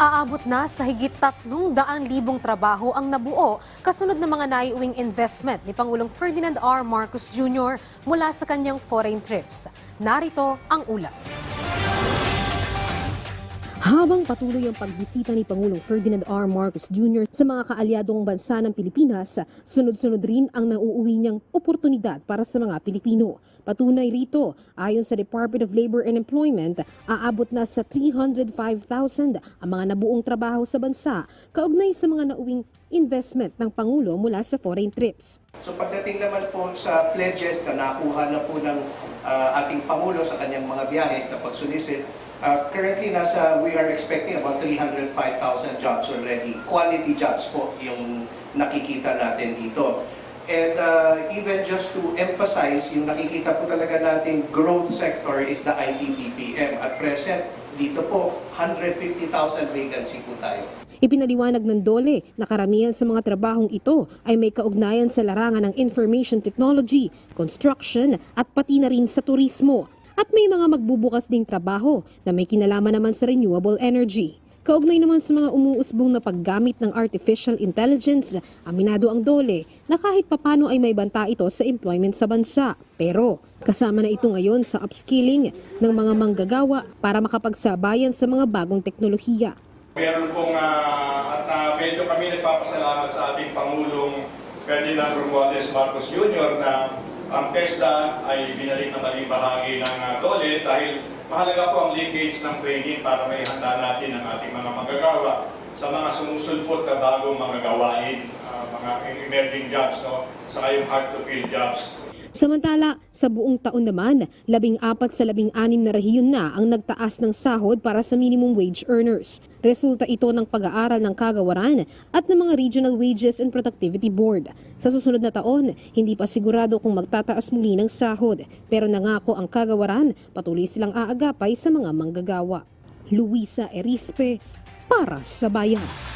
Aabot na sa higit 300,000 trabaho ang nabuo kasunod ng mga naiuwing investment ni Pangulong Ferdinand R. Marcos Jr. mula sa kanyang foreign trips. Narito ang ulat. Habang patuloy ang pagbisita ni Pangulong Ferdinand R. Marcos Jr. sa mga kaalyadong bansa ng Pilipinas, sunod-sunod rin ang nauuwi niyang oportunidad para sa mga Pilipino. Patunay rito, ayon sa Department of Labor and Employment, aabot na sa 305,000 ang mga nabuong trabaho sa bansa, kaugnay sa mga nauwing investment ng Pangulo mula sa foreign trips. So pagdating naman po sa pledges na nakuha na po ng ah, ating Pangulo sa kanyang mga biyahe na pagsulisit, ah, currently nasa, we are expecting about 305,000 jobs already. Quality jobs po yung nakikita natin dito. And uh, even just to emphasize, yung nakikita po talaga natin growth sector is the IT BPM. At present, dito po, 150,000 vacancy po tayo. Ipinaliwanag ng Dole na karamihan sa mga trabahong ito ay may kaugnayan sa larangan ng information technology, construction at pati na rin sa turismo. At may mga magbubukas ding trabaho na may kinalaman naman sa renewable energy. Kaugnay naman sa mga umuusbong na paggamit ng artificial intelligence, aminado ang Dole na kahit papano ay may banta ito sa employment sa bansa. Pero kasama na ito ngayon sa upskilling ng mga manggagawa para makapagsabayan sa mga bagong teknolohiya. Meron pong, ah, at ah, medyo kami nagpapasalamat sa ating Pangulong Ferdinand Romualdez Marcos Jr. na ang TESDA ay binalik na maging bahagi ng ah, DOLE dahil mahalaga po ang linkage ng training para may handa natin ang ating mga manggagawa sa mga sumusulpot na bagong mga gawain, ah, mga emerging jobs, no? sa yung hard-to-fill jobs. Samantala, sa buong taon naman, labing apat sa labing anim na rehiyon na ang nagtaas ng sahod para sa minimum wage earners. Resulta ito ng pag-aaral ng kagawaran at ng mga Regional Wages and Productivity Board. Sa susunod na taon, hindi pa sigurado kung magtataas muli ng sahod, pero nangako ang kagawaran, patuloy silang aagapay sa mga manggagawa. Luisa Erispe, para sa Bayan.